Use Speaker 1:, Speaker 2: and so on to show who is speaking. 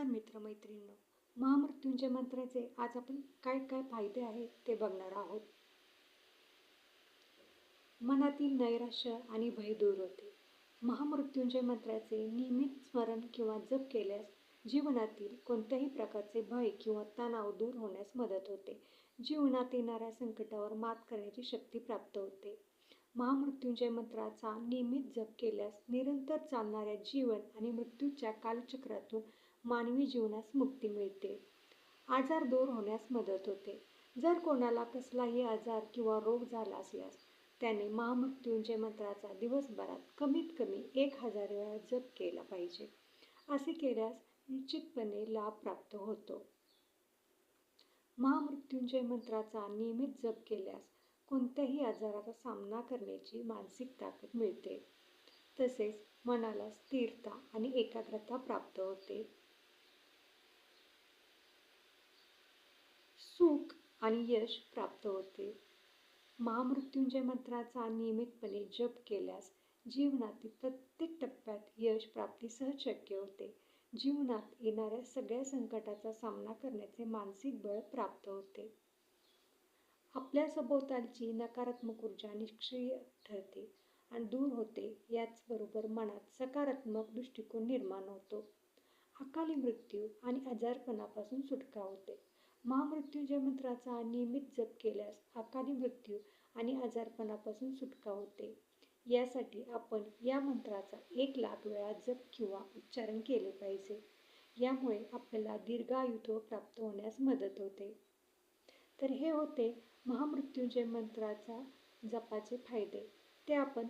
Speaker 1: नमस्कार मित्रमैत्रिणींनो. महामृत्युंजय मंत्राचे आज आपण काय काय फायदे आहेत ते बघणार आहोत. मनातील नैराश्य आणि भय दूर होते. महामृत्युंजय मंत्राचे नियमित स्मरण किंवा जप केल्यास जीवनातील कोणत्याही प्रकारचे भय किंवा तणाव दूर होण्यास मदत होते. जीवनात येणाऱ्या संकटावर मात करण्याची शक्ती प्राप्त होते. महामृत्युंजय मंत्राचा नियमित जप केल्यास निरंतर चालणाऱ्या जीवन आणि मृत्यूच्या कालचक्रातून मानवी जीवनास मुक्ती मिळते. आजार दूर होण्यास मदत होते. जर कोणाला कसलाही आजार किंवा रोग झाला असल्यास त्याने महामृत्युंजय मंत्राचा दिवसभरात कमीत कमी एक हजार वेळा जप केला पाहिजे. असे केल्यास निश्चितपणे लाभ प्राप्त होतो. महामृत्युंजय मंत्राचा नियमित जप केल्यास कोणत्याही आजाराचा सामना करण्याची मानसिक ताकद मिळते. तसेच मनाला स्थिरता आणि एकाग्रता प्राप्त होते. सुख आणि यश प्राप्त होते. महामृत्युंजय मंत्राचा नियमितपणे जप केल्यास जीवनातील प्रत्येक टप्प्यात यश प्राप्तीसह शक्य होते. जीवनात येणाऱ्या सगळ्या संकटाचा सामना करण्याचे मानसिक बळ प्राप्त होते. आपल्या सभोवतालची नकारात्मक ऊर्जा निष्क्रिय ठरते आणि दूर होते याचबरोबर मनात सकारात्मक दृष्टिकोन निर्माण होतो. अकाली मृत्यू आणि आजारपणापासून सुटका होते. महामृत्युंजय मंत्राचा नियमित जप केल्यास अकाली मृत्यू आणि आजारपणापासून सुटका होते. यासाठी आपण या मंत्राचा एक लाख वेळा जप किंवा उच्चारण केले पाहिजे. यामुळे आपल्याला दीर्घायुत्व प्राप्त होण्यास मदत होते. तर हे होते महामृत्युंजय मंत्राचा जपाचे फायदे. ते आपण